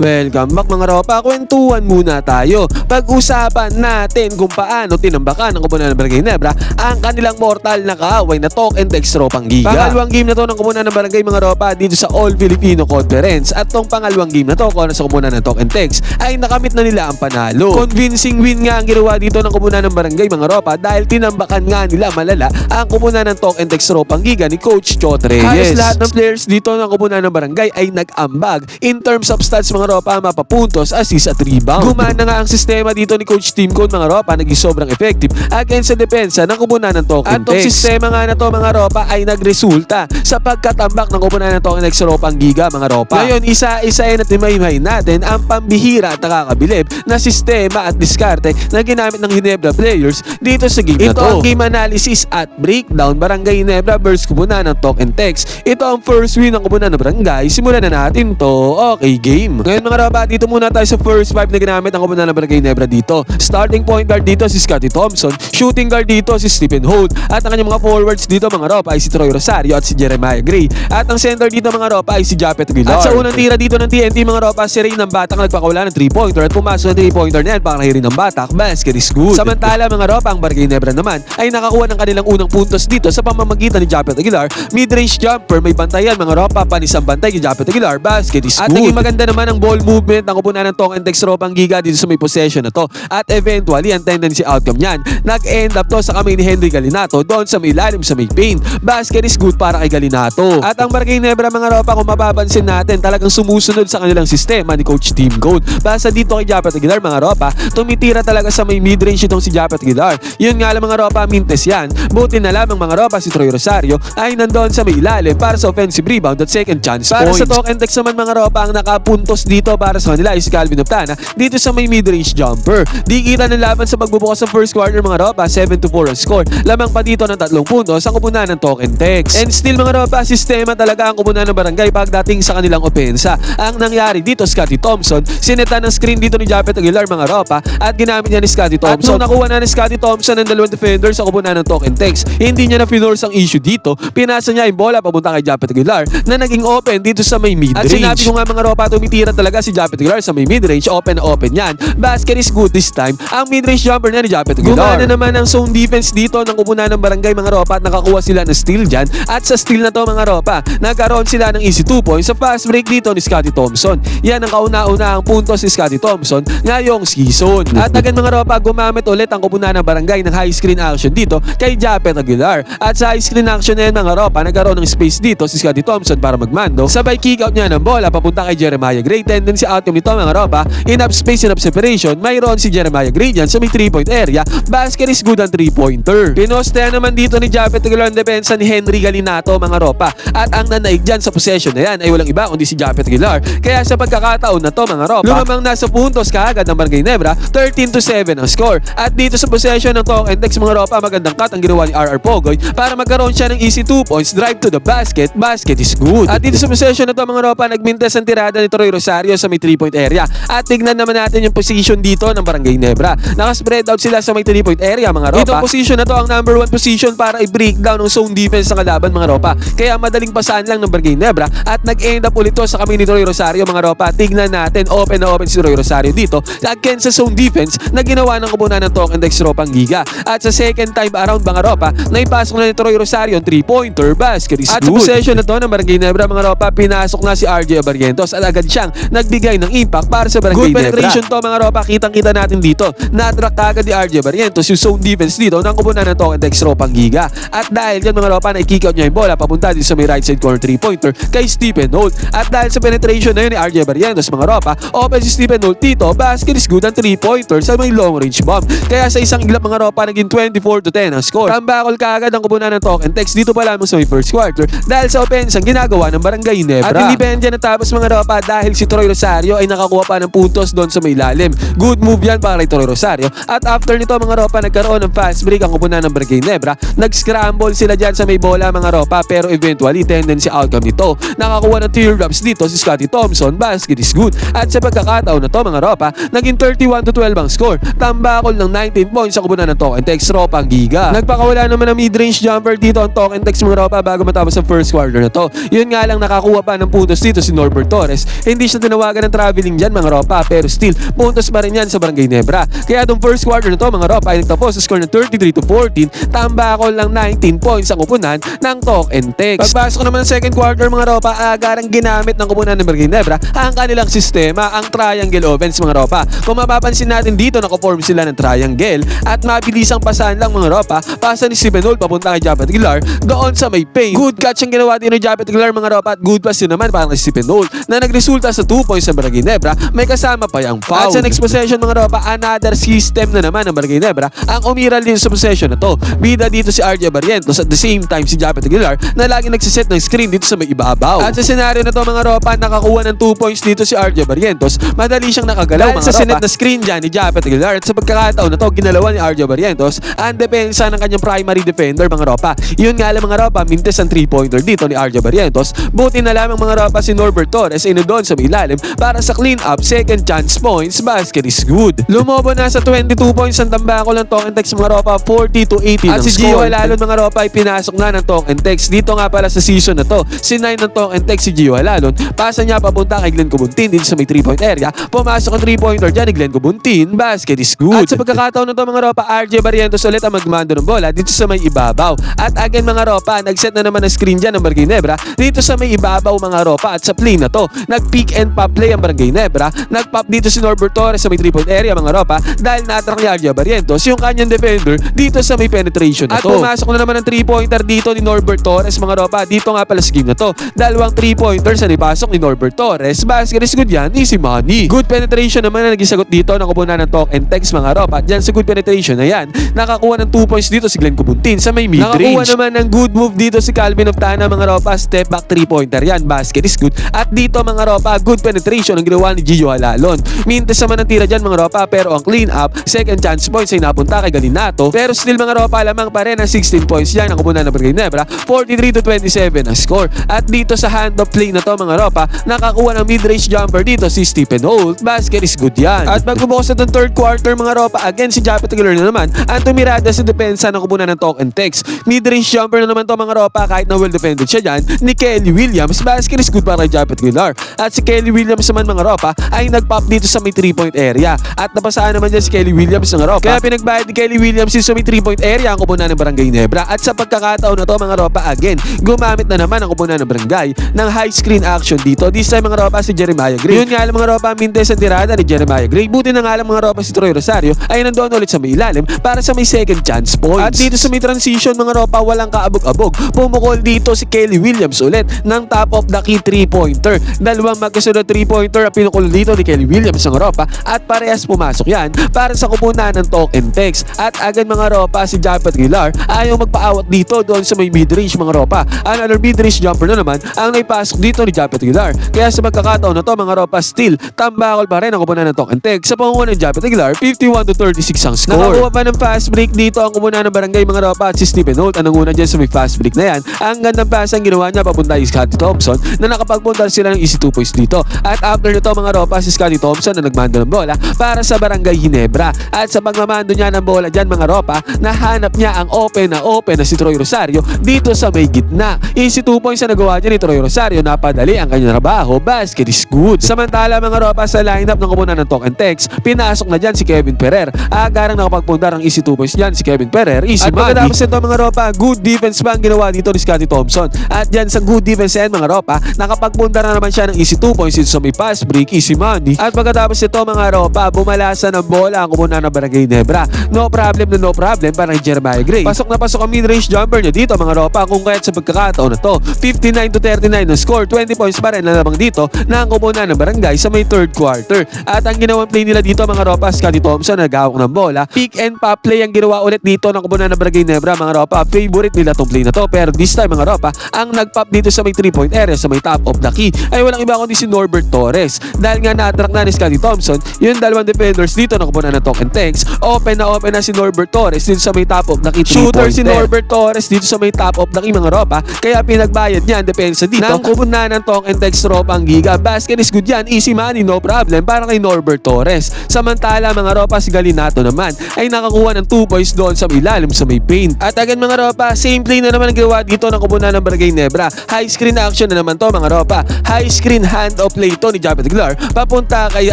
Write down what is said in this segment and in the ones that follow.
Welcome back mga ropa, kwentuhan muna tayo. Pag-usapan natin kung paano tinambakan ng Kubunan ng Barangay Nebra ang kanilang mortal na kaaway na Talk and Text Ropang Giga. Pangalawang game na to ng Kubunan ng Barangay mga ropa dito sa All Filipino Conference at tong pangalawang game na to kung ano sa Kubunan ng Talk and Text ay nakamit na nila ang panalo. Convincing win nga ang ginawa dito ng Kubunan ng Barangay mga ropa dahil tinambakan nga nila malala ang Kubunan ng Talk and Text Ropang Giga ni Coach Chot Reyes. Halos lahat ng players dito ng Kubunan ng Barangay ay nag-ambag in terms of stats mga ropa, mapapuntos, assist at rebound. Gumana nga ang sistema dito ni Coach Team Code mga ropa, naging sobrang effective against sa depensa ng Kubunan ng Token At tong sistema nga na to mga ropa ay nagresulta sa pagkatambak ng Kubunan ng Token X Ropang Giga mga ropa. Ngayon, isa-isahin at imaymay natin ang pambihira at nakakabilib na sistema at diskarte na ginamit ng Hinebra players dito sa game na to. Ito ang game analysis at breakdown Barangay Hinebra versus Kubunan ng Token Text. Ito ang first win ng Kubunan ng Barangay. Simulan na natin to. Okay, game. Ngayon mga roba, dito muna tayo sa first five na ginamit ng Kubunan ng Barangay Nebra dito. Starting point guard dito si Scotty Thompson. Shooting guard dito si Stephen Holt. At ang kanyang mga forwards dito mga ropa ay si Troy Rosario at si Jeremiah Gray. At ang center dito mga ropa ay si Japet Aguilar. At sa unang tira dito ng TNT mga ropa, si Ray ng Batak nagpakawala ng 3-pointer at pumasok ng 3-pointer na yan para kay Ray ng Batak. Basket is good. Samantala mga ropa, ang Barangay Nebra naman ay nakakuha ng kanilang unang puntos dito sa pamamagitan ni Japet Aguilar. Mid-range jumper, may bantayan mga ropa, panisang bantay kay Japet Aguilar. Basket is At good. naging maganda naman ang ball movement ng kupunan ng Tong and Tex Ropang Giga dito sa may possession na to. At eventually, ang tendency outcome niyan, nag-end up to sa kamay ni Henry Galinato doon sa may ilalim sa may paint. Basket is good para kay Galinato. At ang Barangay Nebra mga ropa, kung mapapansin natin, talagang sumusunod sa kanilang sistema ni Coach Team Code. Basta dito kay Japet Aguilar mga ropa, tumitira talaga sa may mid-range itong si Japet Aguilar. Yun nga lang mga ropa, mintes yan. Buti na lamang mga ropa si Troy Rosario ay nandoon sa may ilalim para sa offensive rebound at second chance para points. sa Talk and Text naman mga ropa, ang nakapuntos dito para sa kanila is Calvin Optana dito sa may mid-range jumper. Di kita ng laban sa pagbubukas sa first quarter mga ropa, 7 to 4 ang score. Lamang pa dito ng tatlong puntos ang kupunan ng and Text. And still mga ropa, sistema talaga ang kupunan ng barangay pagdating sa kanilang opensa. Ang nangyari dito, Scotty Thompson, sineta ng screen dito ni Japet Aguilar mga ropa at ginamit niya ni Scotty Thompson. At nung nakuha na ni Scotty Thompson ng dalawang defenders sa kupunan ng and Text, hindi niya na finors ang issue dito. Pinasa niya yung bola papunta kay Japet Aguilar na naging open dito sa may mid-range. At sinabi ko nga mga ropa, tumitira talaga si Japet Aguilar sa may mid-range. Open na open yan. Basket is good this time. Ang mid-range jumper niya ni Japet Aguilar. Gumana naman ang zone defense dito ng kupunan ng barangay mga ropa at nakakuha sila ng steal dyan. At sa steal na to mga ropa, nagkaroon sila ng easy 2 points sa fast break dito ni Scotty Thompson. Yan ang kauna-una ang puntos ni Scotty Thompson ngayong season. At agad mga ropa, gumamit ulit ang kupunan ng barangay ng high screen action dito kay Japet Aguilar. At sa high screen action na yan mga ropa, nagkaroon ng space dito si Scotty Thompson para magmando. Sabay kick out niya ng bola papunta kay Jeremiah Gray. Tendency outcome nito mga ropa, enough space, enough separation. Mayroon si Jeremiah Gray dyan sa may 3-point area. Basket is good ang 3-pointer. Pinostehan naman dito ni Japet Aguilar ang depensa ni Henry Galinato mga ropa. At ang nanaig dyan sa possession na yan ay walang iba kundi si Japet Aguilar. Kaya sa pagkakataon na to mga ropa, lumamang nasa puntos kaagad ng Barangay Nebra, 13 to 7 ang score. At dito sa possession ng and Text mga ropa, magandang cut ang ginawa ni RR Pogoy para magkaroon siya ng easy 2 points, drive to the basket, basket is good. At dito sa possession na to mga ropa, nagmintes ang tirada ni Troy Rosario sa may 3-point area. At tignan naman natin yung position dito ng Barangay Nebra. Nakaspread out sila sa may 3-point area mga ropa. Itong position na to ang number 1 position para i-breakdown ng zone defense ng kalaban mga ropa. Kaya madaling pasaan lang ng Barangay Nebra at nag-end up ulit to sa kami ni Troy Rosario mga ropa. Tignan natin, open na open si Troy Rosario dito against sa zone defense na ginawa ng kubunan ng Tong and Dex Ropang Giga. At sa second time around mga ropa, naipasok na ni Troy Rosario ang 3-pointer basket is At sa possession na to ng Barangay Nebra mga ropa, pinasok na si RJ Abarientos at agad siyang nagbigay ng impact para sa Barangay Good penetration to mga ropa, kitang-kita natin dito. Na-track agad ni RJ Barrientos yung zone defense dito ng kubunan ng and Dex Ropang Giga. At dahil dyan mga ropa, na-kick out niya yung bola papunta din sa may right side corner 3-pointer kay Stephen Holt. At dahil sa penetration na yun ni RJ Barrientos mga ropa, open si Stephen Holt dito, basket is good ang 3-pointer sa may long range bomb. Kaya sa isang iglap mga ropa, naging 24 to 10 ang score. Tambakol kaagad ang kubunan ng Talk and Text dito pa lamang sa may first quarter dahil sa offense ang ginagawa ng Barangay Nebra. At hindi pa yan dyan natapos mga ropa dahil si Troy Rosario ay nakakuha pa ng puntos doon sa may lalim. Good move yan para kay Troy Rosario. At after nito mga ropa nagkaroon ng fast break ang kupunan ng Barangay Nebra. Nag-scramble sila dyan sa may bola mga ropa pero eventually tendency outcome nito. Nakakuha ng teardrops dito si Scotty Thompson. Basket is good. At sa pagkakataon na to mga ropa, naging 31 to 12 ang score. Tambakol ng 19 points sa kupunan ng Token Tex Ropa ang giga. Nagpakawala naman ng mid-range jumper dito ang Token Tex mga ropa bago matapos ang first quarter na to. Yun nga lang nakakuha pa ng puntos dito si Norbert Torres. Hindi siya nanawagan ng traveling dyan mga ropa pero still puntos pa rin yan sa Barangay Nebra. Kaya itong first quarter na to mga ropa ay nagtapos sa score ng 33 to 14 tambakol lang 19 points ang upunan ng talk and text. Pagpasok naman ng second quarter mga ropa agarang ginamit ng upunan ng Barangay Nebra ang kanilang sistema ang triangle offense mga ropa. Kung mapapansin natin dito nakaform sila ng triangle at mabilisang pasahan lang mga ropa pasa ni Holt papunta kay Japet Aguilar doon sa may paint. Good catch ang ginawa din ni Japet Aguilar mga ropa at good pass din naman para kay Steven Holt na nagresulta sa 2 points sa Barangay Nebra may kasama pa yung foul. At sa next possession mga ropa another system na naman ng Barangay Nebra ang umiral din sa possession na to. Bida dito si RJ Barrientos at the same time si Japet Aguilar na lagi nagsiset ng screen dito sa may ibabaw. At sa senaryo na to mga ropa nakakuha ng 2 points dito si RJ Barrientos madali siyang nakagalaw mga sa sinet na screen dyan ni Japet Aguilar at sa pagkakataon na to ginalawa ni RJ Barrientos ang depensa ng kanyang primary defender mga ropa. Yun nga lang mga ropa mintes ang 3-pointer dito ni RJ Barrientos buti na lamang mga ropa si Norbert Torres ay doon sa may ilalim para sa clean up second chance points basket is good. Lumobo na sa 22 points ang tambako ng Tong and Tex mga ropa 40 to 18 At si Gio Halalon mga ropa ay pinasok na ng Tong and Tex dito nga pala sa season na to. Si 9 ng Tong and Tex si Gio Halalon pasa niya papunta kay Glenn Kubuntin dito sa may 3 point area. Pumasok ang 3 pointer dyan ni Glenn Kubuntin basket is good. At sa pagkakataon na to mga ropa RJ Barrientos ulit ang magmando ng bola dito sa may ibabaw. At again mga ropa nagset na naman ng screen dyan ng Barangay Nebra dito sa may ibabaw mga ropa at sa play na to. Nag-pick and pop play ang Barangay Nebra. Nag-pop dito si Norbert Torres sa may 3 point area mga ropa dahil natrack ni RJ Barrientos yung kanyang defender dito sa may penetration na At to. At pumasok na naman ng 3 pointer dito ni Norbert Torres mga ropa. Dito nga pala sa game na to. Dalawang 3 pointers na ipasok ni Norbert Torres. Basket is good yan. Easy money. Good penetration naman na nagisagot dito. Nakuha na ng talk and text mga ropa. At dyan sa good penetration na yan. Nakakuha ng 2 points dito si Glenn Kubuntin sa may mid-range. Nakakuha naman ng good move dito si Calvin Optana mga ropa. Step back 3 pointer yan. Basket is good. At dito mga ropa, good penetration ang ginawa ni Gio Halalon. Mintes naman ang tira dyan mga ropa. Pero ang clean up, second chance points ay napunta kay Galinato. Pero still mga ropa, lamang pa rin ang 16 points yan. Ang kupunan ng Brigade Nebra. 43 to 27 ang score. At dito sa hand of play na to mga ropa, nakakuha ng mid-range jumper dito si Stephen Holt. Basket is good yan. At magbubukas na itong third quarter mga ropa, again si Japet Aguilar na naman. Ang tumirada sa depensa ng kupunan ng talk and text. Mid-range jumper na naman to mga ropa kahit na well defended siya dyan ni Kelly Williams. Basket is good para kay Japet Aguilar. At si Kelly Williams naman mga ropa ay nag-pop dito sa may 3-point area. At napasaan naman dyan si Kelly Williams mga ropa. Kaya pinagbayad ni Kelly Williams sa may 3-point area ang kupunan ng Barangay Nebra. At sa pagkakataon na to mga ropa again, gumamit na naman ang kupunan ng Barangay ng high screen action dito. This time mga ropa si Jeremiah Gray. Yun nga lang mga ropa mintes ang tirada ni Jeremiah Gray. Buti na nga lang mga ropa si Troy Rosario ay nandoon ulit sa may ilalim para sa may second chance points. At dito sa may transition mga ropa walang kaabog-abog. Pumukol dito si Kelly Williams ulit ng top of the key 3-pointer. Dalawang magkasunod 3-pointer ang pinukol dito ni Kelly Williams ng ropa at parehas pumasok yan para sa kupunan ng talk and text. At agad mga ropa si Japet Aguilar ayaw magpaawat dito doon sa may mid-range mga ropa. Another mid-range jumper na naman ang naipasok dito ni Japet Aguilar. Kaya sa magkakataon na to mga ropa still tambakol pa rin ang kupunan ng talk and text sa pangungunan ng Japet Aguilar 51 to 36 ang score. Nakakuha pa ng fast break dito ang kupunan ng barangay mga ropa at si Stephen Holt ang nanguna dyan sa may fast break na yan. Ang gandang pass ang ginawa niya papunta kay Scotty Thompson na nakapagpunta sila ng easy 2 points dito. At after nito mga ropa si Scotty Thompson na nagmando ng bola para sa barangay Ginebra. At sa pagmamando niya ng bola dyan mga ropa, nahanap niya ang open na open na si Troy Rosario dito sa may gitna. Easy 2 points na nagawa niya ni Troy Rosario, napadali ang kanyang trabaho, basket is good. Samantala mga ropa sa lineup ng kumunan ng talk and text, pinasok na dyan si Kevin Ferrer. Agarang nakapagpunta ng easy 2 points dyan si Kevin Ferrer. Easy At pagkatapos nito mga ropa, good defense pa ang ginawa dito ni Scotty Thompson. At dyan sa good defense end mga ropa, nakapagpunta na naman siya ng easy 2 points dito sa may pass break, easy money. At pagkatapos nito mga ropa, bumalasa ng bola ang kumunan ng Barangay Nebra. No problem na no problem para kay Jeremiah Gray. Pasok na pasok ang mid-range jumper niya dito mga ropa kung kaya't sa pagkakataon na to. 59 to 39 na score, 20 points pa rin na lamang dito na ang kumunan ng Barangay sa may third quarter. At ang ginawang play nila dito mga ropa, Scotty Thompson nagawak ng bola. Pick and pop play ang ginawa ulit dito ng kumunan ng Barangay Nebra mga ropa. Favorite nila tong play na to pero this time mga ropa, ang nag-pop dito sa may 3 point area sa may top of the key ay walang iba kundi si Norbert Torres. Dahil nga na-attract na ni Scotty Thompson, yung dalawang defenders dito na kumunan ng talk and text, open na open na si Norbert Torres dito sa may top the key. Shooter si Norbert Torres dito sa may top the key mga ropa. Kaya pinagbayad niya ang depensa dito. Nang kumunan ng talk and text ropa ang giga. Basket is good yan. Easy money, no problem. Para kay Norbert Torres. Samantala mga ropa si Galinato naman ay nakakuha ng 2 points doon sa ilalim sa may paint. At agad mga ropa, same play na naman ang gawa dito ng kumunan ng Barangay Nebra. High screen action na naman to mga ropa. High screen hand of play to ni Japet Aguilar papunta kay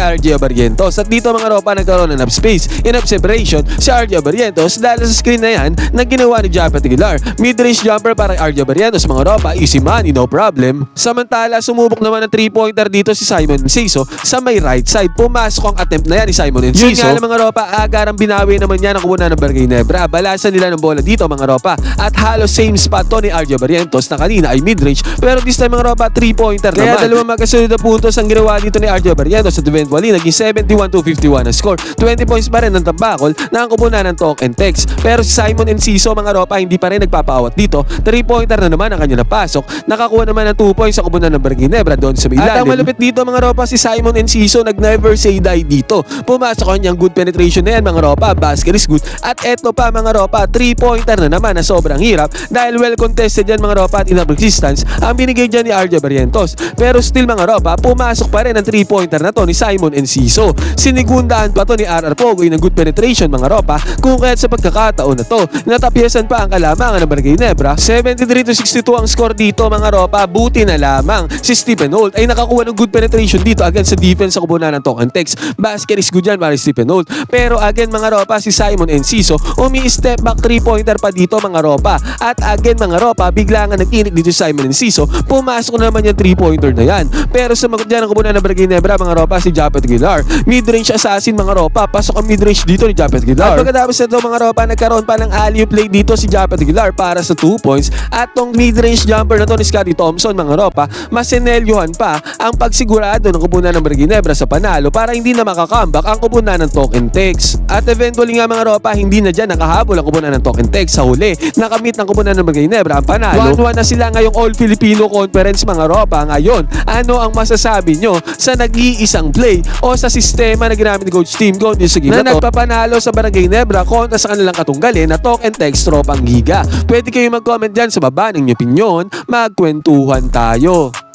RJ Barrientos. At dito mga ropa nagkaroon ng enough space, enough separation si RJ Barrientos dahil sa screen na yan na ginawa ni Japet Aguilar. Mid-range jumper para kay RJ Barrientos mga ropa, easy money, no problem. Samantala, sumubok naman ng 3-pointer dito si Simon Enciso sa may right side. Pumasok ang attempt na yan ni Simon Enciso. Yun nga lang, mga ropa, agarang binawi naman yan ang kubunan ng Barangay Nebra. Balasan nila ng bola dito mga ropa at halos same spot to ni RJ Barrientos na kanina ay mid-range pero this time mga ropa 3-pointer naman. Kaya dalawang magkasunod na puntos ang ginawa dito ni RJ Barrientos at eventually naging 71-51 ang score. 20 points pa rin ng tambakol na ang kubunan ng talk and text. Pero si Simon Enciso mga ropa hindi pa rin nagpapaawat dito. 3-pointer na naman ang kanya napasok. Nakakuha naman ng 2 points sa kubunan ng Barangay Nebra doon sa may At ang malupit dito mga ropa si Simon Enciso nag never say die dito. Pumasok ang niyang good penetration na yan mga ropa. Basket is good. At eto pa mga ropa 3-pointer na naman na sobrang hirap dahil well contested yan mga ropa at enough resistance ang binigay dyan ni RJ Barrientos. Pero still mga ropa pumasok pa rin ang 3-pointer na to ni Simon Enciso. Sinigundaan pa to ni RR Pogoy ng good penetration mga ropa kung kaya't sa pagkakataon na to natapyasan pa ang kalamangan ng Barangay Nebra. 73 to 62 ang score dito mga ropa. Buti na lamang si Stephen Holt ay nakakuha ng good penetration dito against sa defense sa kubunan ng Token Tex. Basket is good yan para si Stephen Holt. Pero again mga ropa si Simon Enciso umi-step back 3-pointer pa dito mga ropa. At again mga ropa bigla nga nag-init dito si Simon Enciso pumasok naman yung 3-pointer na yan. Pero sumagot dyan ang kubunan ng Barangay Nebra mga ropa si Japet Aguilar. Mid-range assassin mga ropa. Pasok ang mid-range dito ni Japet Aguilar. At pagkatapos nito mga ropa nagkaroon pa ng alley play dito si Japet Aguilar para sa 2 points. At tong mid-range jumper na to ni Scotty Thompson mga ropa masinelyuhan pa ang pagsigurado ng kubunan ng Barangay Nebra sa panalo para hindi na makakambak ang kubunan ng token text at eventually nga mga ropa hindi na dyan nakahabol ang kubunan ng token text sa huli nakamit ng kubunan ng Barangay Nebra ang panalo. 1-1 na sila ngayong All Filipino Conference mga ropa. Ngayon ano ang masasabi nyo sa nag-iisang play o sa sistema na ginamit ni Coach Team Go sa na, nagpapanalo sa Barangay Nebra kontra sa kanilang katunggalin na talk and text tropang giga pwede kayo mag-comment dyan sa baba ng inyong opinion. Magkwentuhan tayo